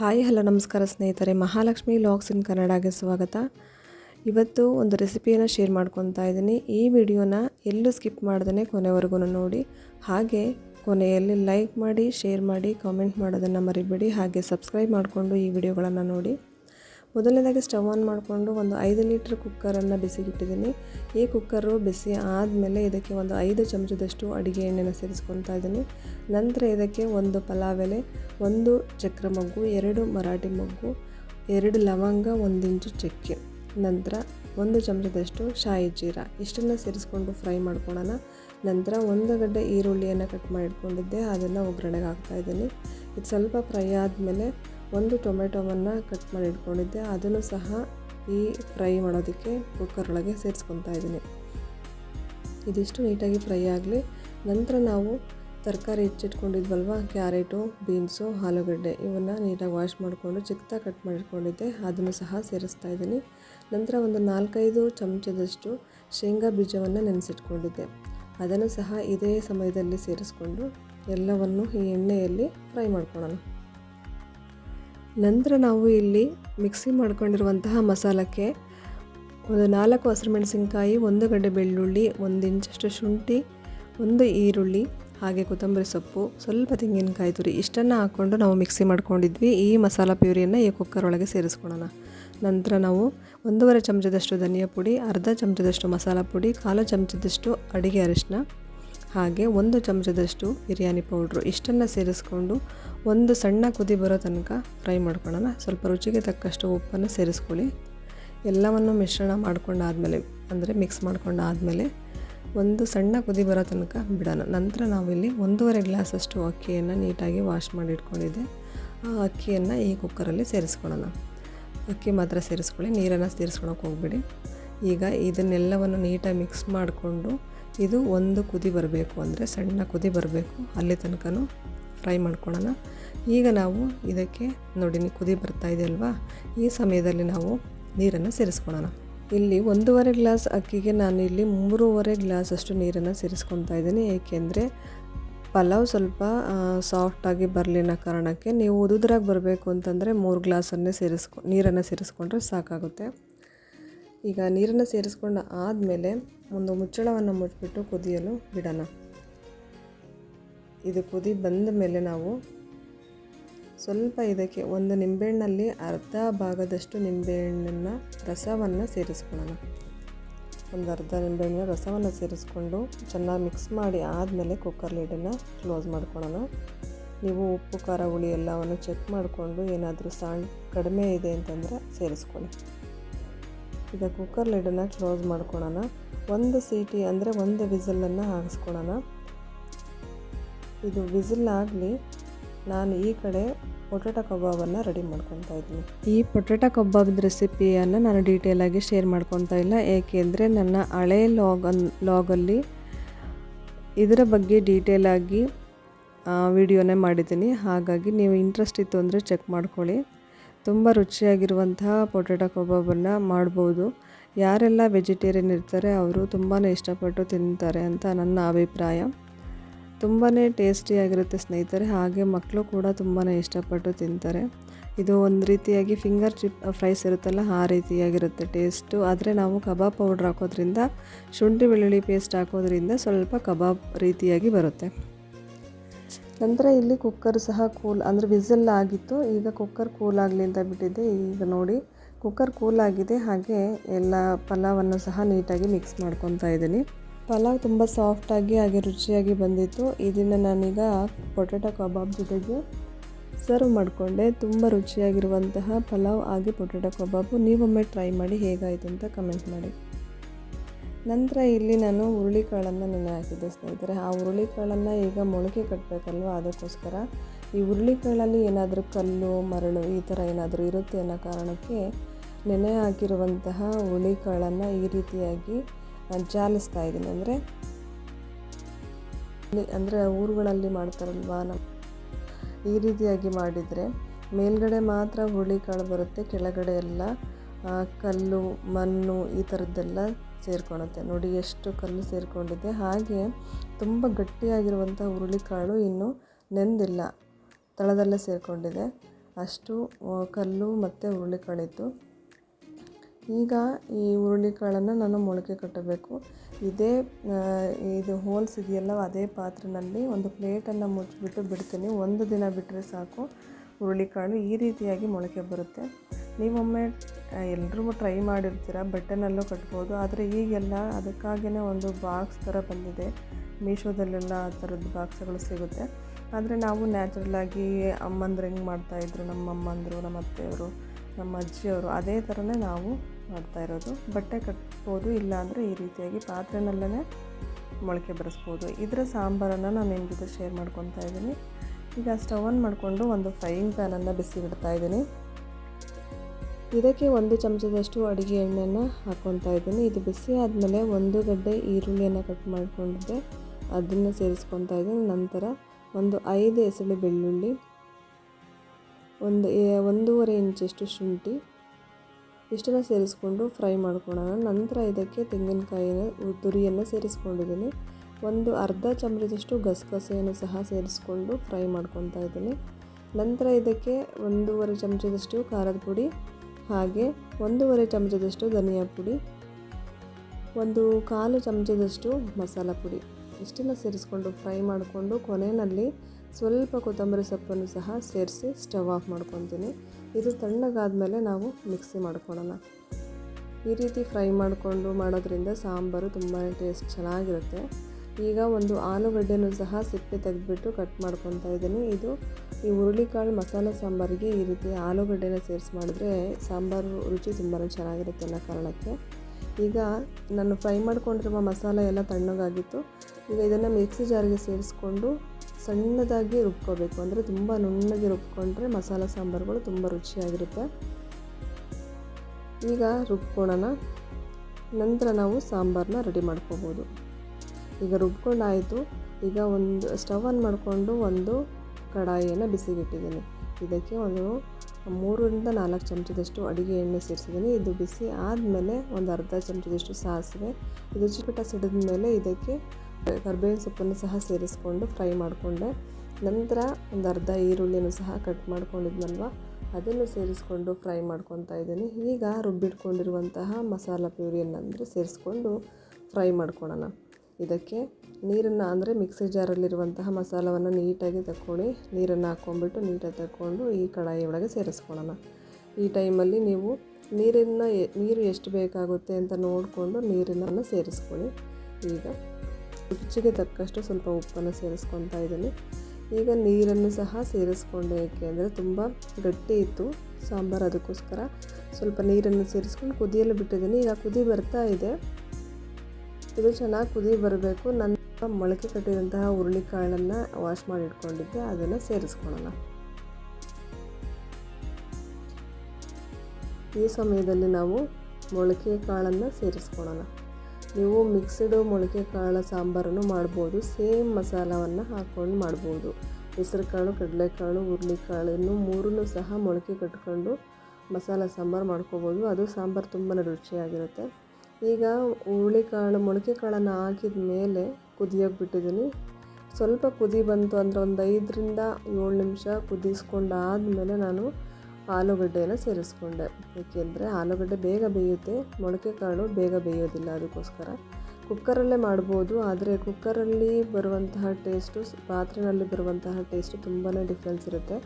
Hi, hello, ನಮಸ್ಕಾರ ಸ್ನೇಹಿತರೆ. Mahalakshmi logs ಇನ್ ಕನ್ನಡಗೆ ಸ್ವಾಗತ. ಇವತ್ತು ಒಂದು ರೆಸಿಪಿಯನ್ನು ಶೇರ್ ಮಾಡ್ಕೊತಾ ಇದ್ದೀನಿ. ಈ ವಿಡಿಯೋನ ಎಲ್ಲೂ ಸ್ಕಿಪ್ ಮಾಡ್ದೇ ಕೊನೆವರೆಗೂ ನೋಡಿ. ಹಾಗೆ ಕೊನೆಯಲ್ಲಿ ಲೈಕ್ ಮಾಡಿ, ಶೇರ್ ಮಾಡಿ, ಕಾಮೆಂಟ್ ಮಾಡೋದನ್ನು ಮರಿಬೇಡಿ. ಹಾಗೆ ಸಬ್ಸ್ಕ್ರೈಬ್ ಮಾಡಿಕೊಂಡು ಈ ವಿಡಿಯೋಗಳನ್ನು ನೋಡಿ. ಮೊದಲನೇದಾಗಿ ಸ್ಟವ್ ಆನ್ ಮಾಡಿಕೊಂಡು ಒಂದು ಐದು ಲೀಟ್ರ್ ಕುಕ್ಕರನ್ನು ಬಿಸಿಗಿಟ್ಟಿದ್ದೀನಿ. ಈ ಕುಕ್ಕರು ಬಿಸಿ ಆದಮೇಲೆ ಇದಕ್ಕೆ ಒಂದು ಐದು ಚಮಚದಷ್ಟು ಅಡುಗೆ ಎಣ್ಣೆನ ಸೇರಿಸ್ಕೊತಾ ಇದ್ದೀನಿ. ನಂತರ ಇದಕ್ಕೆ ಒಂದು ಪಲಾವ್ ಎಲೆ ಒಂದು ಚಕ್ರ ಮಗ್ಗು, ಎರಡು ಮರಾಠಿ ಮಗ್ಗು, ಎರಡು ಲವಂಗ, ಒಂದು ಇಂಚು ಚಕ್ಕೆ. ನಂತರ ಒಂದು ಚಮಚದಷ್ಟು ಶಾಯಿ ಜೀರಾ. ಇಷ್ಟನ್ನು ಸೇರಿಸ್ಕೊಂಡು ಫ್ರೈ ಮಾಡ್ಕೊಳ್ಳೋಣ. ನಂತರ ಒಂದು ಗಡ್ಡೆ ಈರುಳ್ಳಿಯನ್ನು ಕಟ್ ಮಾಡಿಟ್ಕೊಂಡಿದ್ದೆ, ಅದನ್ನು ಒಗ್ಗರಣೆಗೆ ಹಾಕ್ತಾಯಿದ್ದೀನಿ ಇದು ಸ್ವಲ್ಪ ಫ್ರೈ ಆದಮೇಲೆ ಒಂದು ಟೊಮೆಟೊವನ್ನು ಕಟ್ ಮಾಡಿ ಇಟ್ಕೊಂಡಿದ್ದೆ. ಅದನ್ನು ಸಹ ಈ ಫ್ರೈ ಮಾಡೋದಕ್ಕೆ ಕುಕ್ಕರ್ ಒಳಗೆ ಸೇರಿಸ್ಕೊತಾ ಇದ್ದೀನಿ. ಇದಿಷ್ಟು ನೀಟಾಗಿ ಫ್ರೈ ಆಗಲಿ. ನಂತರ ನಾವು ತರಕಾರಿ ಹೆಚ್ಚಿಟ್ಕೊಂಡಿದ್ವಲ್ವ? ಕ್ಯಾರೆಟು, ಬೀನ್ಸು, ಆಲೂಗಡ್ಡೆ ಇವನ್ನು ನೀಟಾಗಿ ವಾಶ್ ಮಾಡಿಕೊಂಡು ಚಿಕ್ಕದಾಗಿ ಕಟ್ ಮಾಡಿಟ್ಕೊಂಡಿದ್ದೆ ಅದನ್ನು ಸಹ ಸೇರಿಸ್ತಾ ಇದ್ದೀನಿ. ನಂತರ ಒಂದು ನಾಲ್ಕೈದು ಚಮಚದಷ್ಟು ಶೇಂಗಾ ಬೀಜವನ್ನು ನೆನೆಸಿಟ್ಕೊಂಡಿದ್ದೆ. ಅದನ್ನು ಸಹ ಇದೇ ಸಮಯದಲ್ಲಿ ಸೇರಿಸ್ಕೊಂಡು ಎಲ್ಲವನ್ನು ಈ ಎಣ್ಣೆಯಲ್ಲಿ ಫ್ರೈ ಮಾಡ್ಕೊಳ್ಳೋಣ. ನಂತರ ನಾವು ಇಲ್ಲಿ ಮಿಕ್ಸಿ ಮಾಡ್ಕೊಂಡಿರುವಂತಹ ಮಸಾಲಕ್ಕೆ ಒಂದು ನಾಲ್ಕು ಹಸಿರುಮೆಣಸಿನ್ಕಾಯಿ ಒಂದು ಗಡ್ಡೆ ಬೆಳ್ಳುಳ್ಳಿ, ಒಂದು ಇಂಚಷ್ಟು ಶುಂಠಿ, ಒಂದು ಈರುಳ್ಳಿ, ಹಾಗೆ ಕೊತ್ತಂಬರಿ ಸೊಪ್ಪು, ಸ್ವಲ್ಪ ತೆಂಗಿನಕಾಯಿ ತುರಿ ಇಷ್ಟನ್ನು ಹಾಕ್ಕೊಂಡು ನಾವು ಮಿಕ್ಸಿ ಮಾಡ್ಕೊಂಡಿದ್ವಿ. ಈ ಮಸಾಲ ಪ್ಯೂರಿಯನ್ನು ಈ ಕುಕ್ಕರ್ ಒಳಗೆ ಸೇರಿಸ್ಕೊಳ್ಳೋಣ. ನಂತರ ನಾವು ಒಂದೂವರೆ ಚಮಚದಷ್ಟು ಧನಿಯಾ ಪುಡಿ, ಅರ್ಧ ಚಮಚದಷ್ಟು ಮಸಾಲ ಪುಡಿ, ಕಾಲು ಚಮಚದಷ್ಟು ಅಡುಗೆ ಅರಿಶಿನ ಹಾಗೆ ಒಂದು ಚಮಚದಷ್ಟು ಬಿರಿಯಾನಿ ಪೌಡ್ರು ಇಷ್ಟನ್ನು ಸೇರಿಸ್ಕೊಂಡು ಒಂದು ಸಣ್ಣ ಕುದಿ ಬರೋ ತನಕ ಫ್ರೈ ಮಾಡ್ಕೊಳ್ಳೋಣ. ಸ್ವಲ್ಪ ರುಚಿಗೆ ತಕ್ಕಷ್ಟು ಉಪ್ಪನ್ನು ಸೇರಿಸ್ಕೊಳ್ಳಿ. ಎಲ್ಲವನ್ನು ಮಿಶ್ರಣ ಮಾಡ್ಕೊಂಡಾದಮೇಲೆ, ಅಂದರೆ ಮಿಕ್ಸ್ ಮಾಡ್ಕೊಂಡಾದಮೇಲೆ ಒಂದು ಸಣ್ಣ ಕುದಿ ಬರೋ ತನಕ ಬಿಡೋಣ. ನಂತರ ನಾವಿಲ್ಲಿ ಒಂದೂವರೆ ಗ್ಲಾಸಷ್ಟು ಅಕ್ಕಿಯನ್ನು ನೀಟಾಗಿ ವಾಶ್ ಮಾಡಿ ಇಟ್ಕೊಂಡಿದ್ದೆ ಆ ಅಕ್ಕಿಯನ್ನು ಈ ಕುಕ್ಕರಲ್ಲಿ ಸೇರಿಸ್ಕೊಳ್ಳೋಣ. ಅಕ್ಕಿ ಮಾತ್ರ ಸೇರಿಸ್ಕೊಳ್ಳಿ, ನೀರನ್ನು ಸೇರಿಸ್ಕೊಳಕ್ಕೆ ಹೋಗ್ಬೇಡಿ. ಈಗ ಇದನ್ನೆಲ್ಲವನ್ನು ನೀಟಾಗಿ ಮಿಕ್ಸ್ ಮಾಡಿಕೊಂಡು ಇದು ಒಂದು ಕುದಿ ಬರಬೇಕು ಅಂದರೆ ಸಣ್ಣ ಕುದಿ ಬರಬೇಕು. ಅಲ್ಲಿ ತನಕ ಫ್ರೈ ಮಾಡ್ಕೊಳ್ಳೋಣ ಈಗ ನಾವು ಇದಕ್ಕೆ ನೋಡಿ ಕುದಿ ಬರ್ತಾ ಇದೆ ಅಲ್ವಾ? ಈ ಸಮಯದಲ್ಲಿ ನಾವು ನೀರನ್ನು ಸೇರಿಸ್ಕೊಳ್ಳೋಣ ಇಲ್ಲಿ ಒಂದೂವರೆ ಗ್ಲಾಸ್ ಅಕ್ಕಿಗೆ ನಾನು ಇಲ್ಲಿ ಮೂರುವರೆ ಗ್ಲಾಸ್ ಅಷ್ಟು ನೀರನ್ನು ಸೇರಿಸ್ಕೊತಾ ಇದ್ದೀನಿ. ಏಕೆಂದರೆ ಪಲಾವ್ ಸ್ವಲ್ಪ ಸಾಫ್ಟಾಗಿ ಬರಲಿ ಅನ್ನೋ ಕಾರಣಕ್ಕೆ ನೀವು ಉದುದ್ರಾಗಿ ಬರಬೇಕು ಅಂತಂದರೆ ಮೂರು ಗ್ಲಾಸನ್ನೇ ಸೇರಿಸ್ಕೊ, ನೀರನ್ನು ಸೇರಿಸ್ಕೊಂಡ್ರೆ ಸಾಕಾಗುತ್ತೆ. ಈಗ ನೀರನ್ನು ಸೇರಿಸ್ಕೊಂಡು ಆದಮೇಲೆ ಒಂದು ಮುಚ್ಚಳವನ್ನು ಮುಚ್ಚಿಬಿಟ್ಟು ಕುದಿಯಲು ಬಿಡೋಣ. ಇದು ಕುದಿ ಬಂದ ಮೇಲೆ ನಾವು ಸ್ವಲ್ಪ ಇದಕ್ಕೆ ಒಂದು ನಿಂಬೆಹಣ್ಣಲ್ಲಿ ಅರ್ಧ ಭಾಗದಷ್ಟು ನಿಂಬೆಹಣ್ಣನ್ನು ರಸವನ್ನು ಸೇರಿಸ್ಕೊಳ್ಳೋಣ. ಒಂದು ಅರ್ಧ ನಿಂಬೆಹಣ್ಣಿನ ರಸವನ್ನು ಸೇರಿಸ್ಕೊಂಡು ಚೆನ್ನಾಗಿ ಮಿಕ್ಸ್ ಮಾಡಿ ಆದಮೇಲೆ ಕುಕ್ಕರ್ ಲೀಡನ್ನು ಕ್ಲೋಸ್ ಮಾಡ್ಕೊಳ್ಳೋಣ. ನೀವು ಉಪ್ಪು, ಖಾರ, ಹುಳಿ ಎಲ್ಲವನ್ನು ಚೆಕ್ ಮಾಡಿಕೊಂಡು ಏನಾದರೂ ಸಾಣ್ ಕಡಿಮೆ ಇದೆ ಅಂತಂದರೆ ಸೇರಿಸ್ಕೊಳ್ಳಿ. ಈಗ ಕುಕ್ಕರ್ ಲಿಡನ್ನು ಕ್ಲೋಸ್ ಮಾಡ್ಕೊಳ್ಳೋಣ ಒಂದು ಸೀಟಿ ಅಂದರೆ ಒಂದು ವಿಸಿಲನ್ನು ಹಾಕ್ಸ್ಕೊಳ್ಳೋಣ ಇದು ವಿಸಿಲ್ ಆಗಲಿ ನಾನು ಈ ಕಡೆ ಪೊಟೆಟೊ ಕಬಾಬನ್ನು ರೆಡಿ ಮಾಡ್ಕೊತಾ ಇದ್ದೀನಿ. ಈ ಪೊಟೆಟೊ ಕಬಾಬದ ರೆಸಿಪಿಯನ್ನು ನಾನು ಡೀಟೇಲಾಗಿ ಶೇರ್ ಮಾಡ್ಕೊತಾ ಇಲ್ಲ. ಏಕೆಂದರೆ ನನ್ನ ಹಳೆ ಲಾಗ್ ಲಾಗಲ್ಲಿ ಇದರ ಬಗ್ಗೆ ಡೀಟೇಲಾಗಿ ವಿಡಿಯೋನೇ ಮಾಡಿದ್ದೀನಿ. ಹಾಗಾಗಿ ನೀವು ಇಂಟ್ರೆಸ್ಟ್ ಇತ್ತು ಅಂದರೆ ಚೆಕ್ ಮಾಡ್ಕೊಳ್ಳಿ. ತುಂಬ ರುಚಿಯಾಗಿರುವಂತಹ ಪೊಟೆಟೊ ಕಬಾಬನ್ನು ಮಾಡ್ಬೋದು. ಯಾರೆಲ್ಲ ವೆಜಿಟೇರಿಯನ್ ಇರ್ತಾರೆ ಅವರು ತುಂಬಾ ಇಷ್ಟಪಟ್ಟು ತಿಂತಾರೆ ಅಂತ ನನ್ನ ಅಭಿಪ್ರಾಯ. ತುಂಬಾ ಟೇಸ್ಟಿಯಾಗಿರುತ್ತೆ ಸ್ನೇಹಿತರೆ, ಹಾಗೆ ಮಕ್ಕಳು ಕೂಡ ತುಂಬಾ ಇಷ್ಟಪಟ್ಟು ತಿಂತಾರೆ. ಇದು ಒಂದು ರೀತಿಯಾಗಿ ಫಿಂಗರ್ ಚಿಪ್ ಫ್ರೈಸ್ ಇರುತ್ತಲ್ಲ, ಆ ರೀತಿಯಾಗಿರುತ್ತೆ ಟೇಸ್ಟು. ಆದರೆ ನಾವು ಕಬಾಬ್ ಪೌಡ್ರ್ ಹಾಕೋದ್ರಿಂದ, ಶುಂಠಿ, ಬೆಳ್ಳುಳ್ಳಿ ಪೇಸ್ಟ್ ಹಾಕೋದ್ರಿಂದ ಸ್ವಲ್ಪ ಕಬಾಬ್ ರೀತಿಯಾಗಿ ಬರುತ್ತೆ. ನಂತರ ಇಲ್ಲಿ ಕುಕ್ಕರ್ ಸಹ ಕೂಲ್ ಅಂದರೆ ವಿಸಲ್ ಆಗಿತ್ತು. ಈಗ ಕುಕ್ಕರ್ ಕೂಲ್ ಆಗಲಿ ಅಂತ ಬಿಟ್ಟಿದ್ದೆ. ಈಗ ನೋಡಿ ಕುಕ್ಕರ್ ಕೂಲ್ ಆಗಿದೆ. ಹಾಗೆ ಎಲ್ಲ ಪಲಾವನ್ನು ಸಹ ನೀಟಾಗಿ ಮಿಕ್ಸ್ ಮಾಡ್ಕೊತಾ ಇದ್ದೀನಿ. ಪಲಾವ್ ತುಂಬ ಸಾಫ್ಟಾಗಿ ಹಾಗೆ ರುಚಿಯಾಗಿ ಬಂದಿತ್ತು. ಇದನ್ನು ನಾನೀಗ ಪೊಟೆಟೊ ಕಬಾಬ್ ಜೊತೆಗೆ ಸರ್ವ್ ಮಾಡಿಕೊಂಡೆ. ತುಂಬ ರುಚಿಯಾಗಿರುವಂತಹ ಪಲಾವ್, ಹಾಗೆ ಪೊಟೆಟೊ ಕಬಾಬು ನೀವೊಮ್ಮೆ ಟ್ರೈ ಮಾಡಿ ಹೇಗಾಯಿತು ಅಂತ ಕಮೆಂಟ್ ಮಾಡಿ. ನಂತರ ಇಲ್ಲಿ ನಾನು ಹುರುಳಿಕಾಳನ್ನು ನೆನೆ ಹಾಕಿದ್ದೆ ಸ್ನೇಹಿತರೆ, ಆ ಹುರುಳಿಕಾಳನ್ನು ಈಗ ಮೊಳಕೆ ಕಟ್ಟಬೇಕಲ್ವ ಅದಕ್ಕೋಸ್ಕರ ಈ ಹುರುಳಿಕಾಳಲ್ಲಿ ಏನಾದರೂ ಕಲ್ಲು, ಮರಳು ಈ ಥರ ಏನಾದರೂ ಇರುತ್ತೆ ಅನ್ನೋ ಕಾರಣಕ್ಕೆ ನೆನೆ ಹಾಕಿರುವಂತಹ ಹುರುಳಿಕಾಳನ್ನು ಈ ರೀತಿಯಾಗಿ ಜಾಲಿಸ್ತಾ ಇದ್ದೀನಿ. ಅಂದರೆ ಅಂದರೆ ಊರುಗಳಲ್ಲಿ ಮಾಡ್ತಾರಲ್ವ? ನಮ್ಮ ಈ ರೀತಿಯಾಗಿ ಮಾಡಿದರೆ ಮೇಲ್ಗಡೆ ಮಾತ್ರ ಹುರುಳಿಕಾಳು ಬರುತ್ತೆ, ಕೆಳಗಡೆ ಎಲ್ಲ ಕಲ್ಲು, ಮಣ್ಣು ಈ ಥರದ್ದೆಲ್ಲ ಸೇರ್ಕೊಳುತ್ತೆ. ನೋಡಿ ಎಷ್ಟು ಕಲ್ಲು ಸೇರಿಕೊಂಡಿದೆ. ಹಾಗೆ ತುಂಬ ಗಟ್ಟಿಯಾಗಿರುವಂಥ ಹುರುಳಿಕಾಳು ಇನ್ನೂ ನೆಂದಿಲ್ಲ. ತಳದಲ್ಲೇ ಸೇರಿಕೊಂಡಿದೆ. ಅಷ್ಟು ಕಲ್ಲು ಮತ್ತು ಹುರುಳಿಕಾಳಿತ್ತು. ಈಗ ಈ ಹುರುಳಿಕಾಳನ್ನು ನಾನು ಮೊಳಕೆ ಕಟ್ಟಬೇಕು. ಇದೇ ಇದು ಹೋಲ್ಸ್ ಇದೆಯಲ್ಲ ಅದೇ ಪಾತ್ರೆಯಲ್ಲಿ ಒಂದು ಪ್ಲೇಟನ್ನು ಮುಚ್ಚಿಬಿಟ್ಟು ಬಿಡ್ತೀನಿ. ಒಂದು ದಿನ ಬಿಟ್ಟರೆ ಸಾಕು ಹುರುಳಿಕಾಳು ಈ ರೀತಿಯಾಗಿ ಮೊಳಕೆ ಬರುತ್ತೆ. ನೀವೊಮ್ಮೆ ಎಲ್ಲರೂ ಟ್ರೈ ಮಾಡಿರ್ತೀರ? ಬಟ್ಟೆನಲ್ಲೂ ಕಟ್ಬೋದು. ಆದರೆ ಈಗೆಲ್ಲ ಅದಕ್ಕಾಗಿಯೇ ಒಂದು ಬಾಕ್ಸ್ ಥರ ಬಂದಿದೆ. ಮೀಶೋದಲ್ಲೆಲ್ಲ ಆ ಥರದ ಬಾಕ್ಸ್ಗಳು ಸಿಗುತ್ತೆ. ಆದರೆ ನಾವು ನ್ಯಾಚುರಲಾಗಿ ಅಮ್ಮಂದ್ರು ಹೆಂಗೆ ಮಾಡ್ತಾಯಿದ್ರು ನಮ್ಮ ಅಮ್ಮಂದರು ನಮ್ಮ ಅತ್ತೆಯವರು ನಮ್ಮ ಅಜ್ಜಿಯವರು ಅದೇ ಥರನೇ ನಾವು ಮಾಡ್ತಾ ಇರೋದು. ಬಟ್ಟೆ ಕಟ್ಬೋದು, ಇಲ್ಲಾಂದರೆ ಈ ರೀತಿಯಾಗಿ ಪಾತ್ರೆನಲ್ಲೇ ಮೊಳಕೆ ಬರೆಸ್ಬೋದು. ಇದರ ಸಾಂಬಾರನ್ನು ನಾನು ನಿಮ್ಮ ಜೊತೆ ಶೇರ್ ಮಾಡ್ಕೊತಾ ಇದ್ದೀನಿ. ಈಗ ಸ್ಟವ್ ಆನ್ ಮಾಡಿಕೊಂಡು ಒಂದು ಫ್ರೈಯಿಂಗ್ ಪ್ಯಾನನ್ನು ಬಿಸಿ ಬಿಡ್ತಾ ಇದ್ದೀನಿ. ಇದಕ್ಕೆ ಒಂದು ಚಮಚದಷ್ಟು ಅಡುಗೆ ಎಣ್ಣೆನ ಹಾಕ್ಕೊತಾ ಇದ್ದೀನಿ. ಇದು ಬಿಸಿ ಆದಮೇಲೆ ಒಂದು ಗಡ್ಡೆ ಈರುಳ್ಳಿಯನ್ನು ಕಟ್ ಮಾಡಿಕೊಂಡಿದ್ದೆ. ಅದನ್ನು ಸೇರಿಸ್ಕೊತಾ ಇದ್ದೀನಿ. ನಂತರ ಒಂದು ಐದು ಎಸಳು ಬೆಳ್ಳುಳ್ಳಿ, ಒಂದು ಒಂದೂವರೆ ಇಂಚಷ್ಟು ಶುಂಠಿ, ಇಷ್ಟನ್ನು ಸೇರಿಸ್ಕೊಂಡು ಫ್ರೈ ಮಾಡ್ಕೊಳ್ಳೋಣ. ನಂತರ ಇದಕ್ಕೆ ತೆಂಗಿನಕಾಯಿನ ತುರಿಯನ್ನು ಸೇರಿಸ್ಕೊಂಡಿದ್ದೀನಿ. ಒಂದು ಅರ್ಧ ಚಮಚದಷ್ಟು ಗಸಗಸೆಯನ್ನು ಸಹ ಸೇರಿಸ್ಕೊಂಡು ಫ್ರೈ ಮಾಡ್ಕೊತಾ ಇದ್ದೀನಿ. ನಂತರ ಇದಕ್ಕೆ ಒಂದೂವರೆ ಚಮಚದಷ್ಟು ಖಾರದ ಪುಡಿ ಹಾಗೆ ಒಂದೂವರೆ ಚಮಚದಷ್ಟು ಧನಿಯಾ ಪುಡಿ, ಒಂದು ಕಾಲು ಚಮಚದಷ್ಟು ಮಸಾಲ ಪುಡಿ. ಇಷ್ಟನ್ನು ಸೇರಿಸ್ಕೊಂಡು ಫ್ರೈ ಮಾಡಿಕೊಂಡು ಕೊನೆಯಲ್ಲಿ ಸ್ವಲ್ಪ ಕೊತ್ತಂಬರಿ ಸೊಪ್ಪನ್ನು ಸಹ ಸೇರಿಸಿ ಸ್ಟವ್ ಆಫ್ ಮಾಡ್ಕೊತೀನಿ ಇದು ತಣ್ಣಗಾದ್ಮೇಲೆ ನಾವು ಮಿಕ್ಸಿ ಮಾಡ್ಕೊಳ್ಳೋಣ. ಈ ರೀತಿ ಫ್ರೈ ಮಾಡಿಕೊಂಡು ಮಾಡೋದ್ರಿಂದ ಸಾಂಬಾರು ತುಂಬಾ ಟೇಸ್ಟ್ ಚೆನ್ನಾಗಿರುತ್ತೆ. ಈಗ ಒಂದು ಆಲೂಗಡ್ಡೆನೂ ಸಹ ಸಿಪ್ಪೆ ತೆಗೆದ್ಬಿಟ್ಟು ಕಟ್ ಮಾಡ್ಕೊತಾ ಇದ್ದೀನಿ. ಇದು ಈ ಹುರುಳಿಕಾಳು ಮಸಾಲೆ ಸಾಂಬಾರಿಗೆ ಈ ರೀತಿ ಆಲೂಗಡ್ಡೆನ ಸೇರಿಸಿ ಮಾಡಿದ್ರೆ ಸಾಂಬಾರು ರುಚಿ ತುಂಬಾ ಚೆನ್ನಾಗಿರುತ್ತೆ ಅನ್ನೋ ಕಾರಣಕ್ಕೆ. ಈಗ ನಾನು ಫ್ರೈ ಮಾಡ್ಕೊಂಡಿರುವ ಮಸಾಲೆ ಎಲ್ಲ ತಣ್ಣಗಾಗಿತ್ತು. ಈಗ ಇದನ್ನು ಮಿಕ್ಸಿ ಜಾರಿಗೆ ಸೇರಿಸ್ಕೊಂಡು ಸಣ್ಣದಾಗಿ ರುಬ್ಕೋಬೇಕು. ಅಂದರೆ ತುಂಬ ನುಣ್ಣಗೆ ರುಬ್ಕೊಂಡ್ರೆ ಮಸಾಲೆ ಸಾಂಬಾರುಗಳು ತುಂಬ ರುಚಿಯಾಗಿರುತ್ತೆ. ಈಗ ರುಬ್ಕೊಳ್ಳೋಣ ನಂತರ ನಾವು ಸಾಂಬಾರನ್ನ ರೆಡಿ ಮಾಡ್ಕೋಬೋದು. ಈಗ ರುಬ್ಕೊಂಡಾಯಿತು. ಈಗ ಒಂದು ಸ್ಟವ್ ಆನ್ ಮಾಡಿಕೊಂಡು ಒಂದು ಕಡಾಯಿಯನ್ನು ಬಿಸಿಗಿಟ್ಟಿದ್ದೀನಿ. ಇದಕ್ಕೆ ಒಂದು ಮೂರರಿಂದ ನಾಲ್ಕು ಚಮಚದಷ್ಟು ಅಡುಗೆ ಎಣ್ಣೆ ಸೇರಿಸಿದ್ದೀನಿ. ಇದು ಬಿಸಿ ಆದಮೇಲೆ ಒಂದು ಅರ್ಧ ಚಮಚದಷ್ಟು ಸಾಸಿವೆ, ಇದು ಚಿಕ್ಕಟ ಸಿಡಿದ ಮೇಲೆ ಇದಕ್ಕೆ ಕರ್ಬೇವಿನ ಸೊಪ್ಪನ್ನು ಸಹ ಸೇರಿಸ್ಕೊಂಡು ಫ್ರೈ ಮಾಡಿಕೊಂಡೆ. ನಂತರ ಒಂದು ಅರ್ಧ ಈರುಳ್ಳಿಯನ್ನು ಸಹ ಕಟ್ ಮಾಡ್ಕೊಂಡಿದ್ನಲ್ವ, ಅದನ್ನು ಸೇರಿಸ್ಕೊಂಡು ಫ್ರೈ ಮಾಡ್ಕೊತಾ ಇದ್ದೀನಿ. ಈಗ ರುಬ್ಬಿಟ್ಕೊಂಡಿರುವಂತಹ ಮಸಾಲ ಪ್ಯೂರಿಯನ್ನು ಅಂದರೆ ಸೇರಿಸ್ಕೊಂಡು ಫ್ರೈ ಮಾಡ್ಕೊಳ್ಳೋಣ ಇದಕ್ಕೆ ನೀರನ್ನು ಅಂದರೆ ಮಿಕ್ಸಿ ಜಾರಲ್ಲಿರುವಂತಹ ಮಸಾಲವನ್ನು ನೀಟಾಗಿ ತಕ್ಕೊಳ್ಳಿ. ನೀರನ್ನು ಹಾಕ್ಕೊಂಬಿಟ್ಟು ನೀಟಾಗಿ ತಕ್ಕೊಂಡು ಈ ಕಡಾಯಿ ಒಳಗೆ ಸೇರಿಸ್ಕೊಳ್ಳೋಣ. ಈ ಟೈಮಲ್ಲಿ ನೀವು ನೀರನ್ನು ನೀರು ಎಷ್ಟು ಬೇಕಾಗುತ್ತೆ ಅಂತ ನೋಡಿಕೊಂಡು ನೀರನ್ನು ಸೇರಿಸ್ಕೊಳ್ಳಿ. ಈಗ ರುಚಿಗೆ ತಕ್ಕಷ್ಟು ಸ್ವಲ್ಪ ಉಪ್ಪನ್ನು ಸೇರಿಸ್ಕೊತಾ ಇದ್ದೀನಿ. ಈಗ ನೀರನ್ನು ಸಹ ಸೇರಿಸ್ಕೊಂಡೆ ಏಕೆ ಅಂದರೆ ತುಂಬ ಗಟ್ಟಿ ಇತ್ತು ಸಾಂಬಾರು ಅದಕ್ಕೋಸ್ಕರ. ಸ್ವಲ್ಪ ನೀರನ್ನು ಸೇರಿಸ್ಕೊಂಡು ಕುದಿಯಲು ಬಿಟ್ಟಿದ್ದೀನಿ. ಈಗ ಕುದಿ ಬರ್ತಾ ಇದೆ. ಇದು ಚೆನ್ನಾಗಿ ಕುದಿ ಬರಬೇಕು. ನಂತರ ಮೊಳಕೆ ಕಟ್ಟಿದಂತಹ ಹುರುಳಿಕಾಳನ್ನು ವಾಶ್ ಮಾಡಿ ಇಟ್ಕೊಂಡಿದ್ದೆ. ಅದನ್ನು ಸೇರಿಸ್ಕೊಳ್ಳೋಣ. ಈ ಸಮಯದಲ್ಲಿ ನಾವು ಮೊಳಕೆ ಕಾಳನ್ನು ಸೇರಿಸ್ಕೊಳ್ಳೋಣ. ನೀವು ಮಿಕ್ಸ್ಡ್ ಮೊಳಕೆ ಕಾಳು ಸಾಂಬಾರನ್ನು ಮಾಡ್ಬೋದು. ಸೇಮ್ ಮಸಾಲವನ್ನು ಹಾಕ್ಕೊಂಡು ಮಾಡ್ಬೋದು. ಹೆಸರುಕಾಳು ಕಡಲೆಕಾಳು ಹುರುಳಿಕಾಳನ್ನು ಮೂರನ್ನು ಸಹ ಮೊಳಕೆ ಕಟ್ಕೊಂಡು ಮಸಾಲ ಸಾಂಬಾರು ಮಾಡ್ಕೋಬೋದು. ಅದು ಸಾಂಬಾರು ತುಂಬಾ ರುಚಿಯಾಗಿರುತ್ತೆ. ಈಗ ಹುರುಳಿಕಾಳು ಮೊಳಕೆ ಕಾಳನ್ನು ಹಾಕಿದ ಮೇಲೆ ಕುದಿಯೋಕೆ ಬಿಟ್ಟಿದ್ದೀನಿ ಸ್ವಲ್ಪ ಕುದಿ ಬಂತು ಅಂದರೆ ಒಂದು ಐದರಿಂದ ಏಳು ನಿಮಿಷ ಕುದಿಸ್ಕೊಂಡಾದಮೇಲೆ ನಾನು ಆಲೂಗಡ್ಡೆಯನ್ನು ಸೇರಿಸ್ಕೊಂಡೆ. ಏಕೆಂದರೆ ಆಲೂಗಡ್ಡೆ ಬೇಗ ಬೇಯುತ್ತೆ ಮೊಳಕೆ ಕಾಳು ಬೇಗ ಬೇಯೋದಿಲ್ಲ ಅದಕ್ಕೋಸ್ಕರ. ಕುಕ್ಕರಲ್ಲೇ ಮಾಡ್ಬೋದು, ಆದರೆ ಕುಕ್ಕರಲ್ಲಿ ಬರುವಂತಹ ಟೇಸ್ಟು ಪಾತ್ರೆಯಲ್ಲಿ ಬರುವಂತಹ ಟೇಸ್ಟು ತುಂಬಾ ಡಿಫ್ರೆನ್ಸ್ ಇರುತ್ತೆ.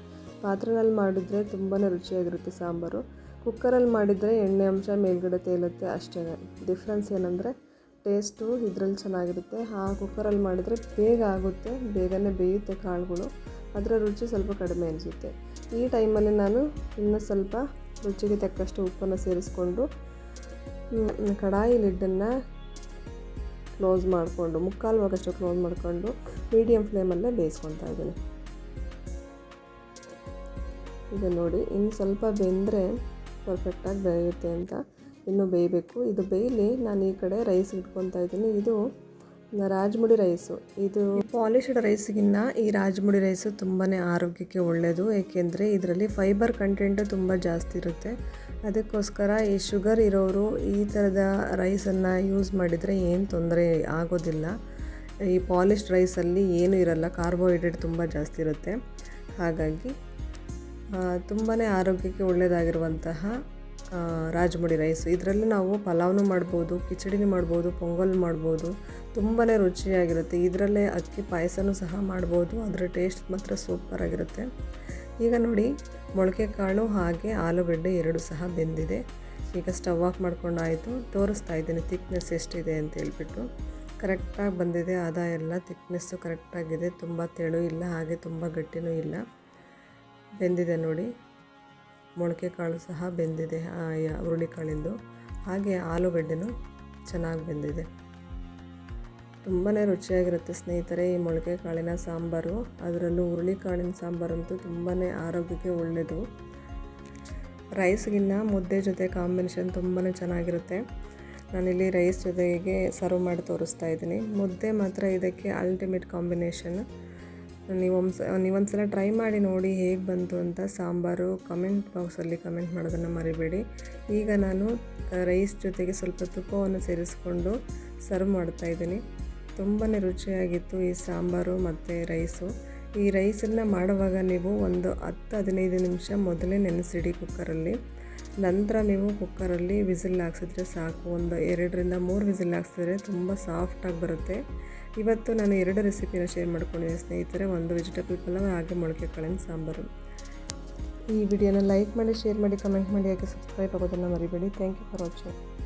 ಪಾತ್ರೆನಲ್ಲಿ ಮಾಡಿದರೆ ತುಂಬಾ ರುಚಿಯಾಗಿರುತ್ತೆ ಸಾಂಬಾರು. ಕುಕ್ಕರಲ್ಲಿ ಮಾಡಿದರೆ ಎಣ್ಣೆ ಅಂಶ ಮೇಲ್ಗಡೆ ತೇಲುತ್ತೆ ಅಷ್ಟೇ. ಡಿಫ್ರೆನ್ಸ್ ಏನಂದರೆ ಟೇಸ್ಟು ಇದರಲ್ಲಿ ಚೆನ್ನಾಗಿರುತ್ತೆ. ಆ ಕುಕ್ಕರಲ್ಲಿ ಮಾಡಿದರೆ ಬೇಗ ಆಗುತ್ತೆ, ಬೇಗನೆ ಬೇಯುತ್ತೆ ಕಾಳುಗಳು. ಅದರ ರುಚಿ ಸ್ವಲ್ಪ ಕಡಿಮೆ ಅನಿಸುತ್ತೆ. ಈ ಟೈಮಲ್ಲಿ ನಾನು ಇನ್ನೂ ಸ್ವಲ್ಪ ರುಚಿಗೆ ತಕ್ಕಷ್ಟು ಉಪ್ಪನ್ನು ಸೇರಿಸ್ಕೊಂಡು ಕಡಾಯಿ ಲಿಡ್ಡನ್ನು ಕ್ಲೋಸ್ ಮಾಡಿಕೊಂಡು, ಮುಕ್ಕಾಲು ಭಾಗಷ್ಟು ಕ್ಲೋಸ್ ಮಾಡಿಕೊಂಡು ಮೀಡಿಯಮ್ ಫ್ಲೇಮಲ್ಲೇ ಬೇಯಿಸ್ಕೊತಾ ಇದ್ದೀನಿ. ಈಗ ನೋಡಿ, ಇನ್ನು ಸ್ವಲ್ಪ ಬೆಂದರೆ ಪರ್ಫೆಕ್ಟಾಗಿ ಬೇಯುತ್ತೆ ಅಂತ ಇನ್ನೂ ಬೇಯಬೇಕು. ಇದು ಬೇಯಲಿ ನಾನು ಈ ಕಡೆ ರೈಸ್ ಇಟ್ಕೊತಾ ಇದ್ದೀನಿ. ಇದು ರಾಜಮುಡಿ ರೈಸು. ಇದು ಪಾಲಿಶ್ಡ್ ರೈಸ್ಗಿನ್ನ ಈ ರಾಜಮುಡಿ ರೈಸು ತುಂಬಾ ಆರೋಗ್ಯಕ್ಕೆ ಒಳ್ಳೆಯದು ಏಕೆಂದರೆ ಇದರಲ್ಲಿ ಫೈಬರ್ ಕಂಟೆಂಟು ತುಂಬ ಜಾಸ್ತಿ ಇರುತ್ತೆ. ಅದಕ್ಕೋಸ್ಕರ ಈ ಶುಗರ್ ಇರೋರು ಈ ಥರದ ರೈಸನ್ನು ಯೂಸ್ ಮಾಡಿದರೆ ಏನು ತೊಂದರೆ ಆಗೋದಿಲ್ಲ. ಈ ಪಾಲಿಶ್ಡ್ ರೈಸಲ್ಲಿ ಏನೂ ಇರಲ್ಲ. ಕಾರ್ಬೋಹೈಡ್ರೇಟ್ ತುಂಬ ಜಾಸ್ತಿ ಇರುತ್ತೆ. ಹಾಗಾಗಿ ತುಂಬಾ ಆರೋಗ್ಯಕ್ಕೆ ಒಳ್ಳೆಯದಾಗಿರುವಂತಹ ರಾಜ್ಮುಡಿ ರೈಸ್. ಇದರಲ್ಲಿ ನಾವು ಪಲಾವ್ನು ಮಾಡ್ಬೋದು, ಕಿಚಡಿನೂ ಮಾಡ್ಬೋದು ಪೊಂಗಲ್ ಮಾಡ್ಬೋದು. ತುಂಬಾ ರುಚಿಯಾಗಿರುತ್ತೆ. ಇದರಲ್ಲೇ ಅಕ್ಕಿ ಪಾಯಸನೂ ಸಹ ಮಾಡ್ಬೋದು. ಅದರ ಟೇಸ್ಟ್ ಮಾತ್ರ ಸೂಪರಾಗಿರುತ್ತೆ ಈಗ ನೋಡಿ ಮೊಳಕೆ ಕಾಳು ಹಾಗೆ ಆಲೂಗಡ್ಡೆ ಎರಡು ಸಹ ಬೆಂದಿದೆ. ಈಗ ಸ್ಟವ್ ಆಫ್ ಮಾಡ್ಕೊಂಡಾಯಿತು. ತೋರಿಸ್ತಾ ಇದ್ದೀನಿ ತಿಕ್ನೆಸ್ ಎಷ್ಟಿದೆ ಅಂತ ಹೇಳ್ಬಿಟ್ಟು. ಕರೆಕ್ಟಾಗಿ ಬಂದಿದೆ. ಅದ ಎಲ್ಲ ತಿಕ್ನೆಸ್ಸು ಕರೆಕ್ಟಾಗಿದೆ. ತುಂಬ ತೆಳು ಇಲ್ಲ, ಹಾಗೆ ತುಂಬ ಗಟ್ಟಿನೂ ಇಲ್ಲ. ಬೆಂದಿದೆ ನೋಡಿ. ಮೊಳಕೆ ಕಾಳು ಸಹ ಬೆಂದಿದೆ ಹುರುಳಿ ಕಾಳಿಂದು. ಹುರುಳಿಕಾಳಿಂದು ಹಾಗೆ ಆಲೂಗಡ್ಡೆನೂ ಚೆನ್ನಾಗಿ ಬೆಂದಿದೆ. ತುಂಬಾ ರುಚಿಯಾಗಿರುತ್ತೆ ಸ್ನೇಹಿತರೆ ಈ ಮೊಳಕೆ ಕಾಳಿನ ಸಾಂಬಾರು. ಅದರಲ್ಲೂ ಹುರುಳಿಕಾಳಿನ ಸಾಂಬಾರಂತೂ ತುಂಬಾ ಆರೋಗ್ಯಕ್ಕೆ ಒಳ್ಳೆಯದು ರೈಸ್ಗಿನ್ನ ಮುದ್ದೆ ಜೊತೆ ಕಾಂಬಿನೇಷನ್ ತುಂಬಾ ಚೆನ್ನಾಗಿರುತ್ತೆ. ನಾನಿಲ್ಲಿ ರೈಸ್ ಜೊತೆಗೆ ಸರ್ವ್ ಮಾಡಿ ತೋರಿಸ್ತಾ ಇದ್ದೀನಿ. ಮುದ್ದೆ ಮಾತ್ರ ಇದಕ್ಕೆ ಅಲ್ಟಿಮೇಟ್ ಕಾಂಬಿನೇಷನ್ ನೀವೊಂದು ನೀವೊಂದು ಸಲ ಟ್ರೈ ಮಾಡಿ ನೋಡಿ ಹೇಗೆ ಬಂತು ಅಂತ ಸಾಂಬಾರು ಕಮೆಂಟ್ ಬಾಕ್ಸಲ್ಲಿ ಕಮೆಂಟ್ ಮಾಡೋದನ್ನು ಮರಿಬೇಡಿ. ಈಗ ನಾನು ರೈಸ್ ಜೊತೆಗೆ ಸ್ವಲ್ಪ ತುಪ್ಪವನ್ನು ಸೇರಿಸ್ಕೊಂಡು ಸರ್ವ್ ಮಾಡ್ತಾ ಇದ್ದೀನಿ. ತುಂಬಾ ರುಚಿಯಾಗಿತ್ತು ಈ ಸಾಂಬಾರು ಮತ್ತು ರೈಸು ಈ ರೈಸನ್ನು ಮಾಡುವಾಗ ನೀವು ಒಂದು ಹತ್ತು ಹದಿನೈದು ನಿಮಿಷ ಮೊದಲೇ ನೆನೆಸಿಡಿ ಕುಕ್ಕರಲ್ಲಿ ನಂತರ ನೀವು ಕುಕ್ಕರಲ್ಲಿ ವಿಸಿಲ್ ಹಾಕ್ಸಿದ್ರೆ ಸಾಕು. ಒಂದು ಎರಡರಿಂದ ಮೂರು ವಿಸಿಲ್ ಹಾಕ್ಸಿದ್ರೆ ತುಂಬ ಸಾಫ್ಟಾಗಿ ಬರುತ್ತೆ. ಇವತ್ತು ನಾನು ಎರಡು ರೆಸಿಪಿನ ಶೇರ್ ಮಾಡ್ಕೊಂಡಿದ್ದೆ ಸ್ನೇಹಿತರೆ, ಒಂದು ವೆಜಿಟೇಬಲ್ ಪಲಾವ್, ಹಾಗೆ ಮೊಳಕೆ ಕಾಳಿನ ಸಾಂಬಾರು. ಈ ವಿಡಿಯೋನ ಲೈಕ್ ಮಾಡಿ, ಶೇರ್ ಮಾಡಿ, ಕಮೆಂಟ್ ಮಾಡಿ, ಹಾಗೆ ಸಬ್ಸ್ಕ್ರೈಬ್ ಆಗೋದನ್ನು ಮರಿಬೇಡಿ. Thank you for watching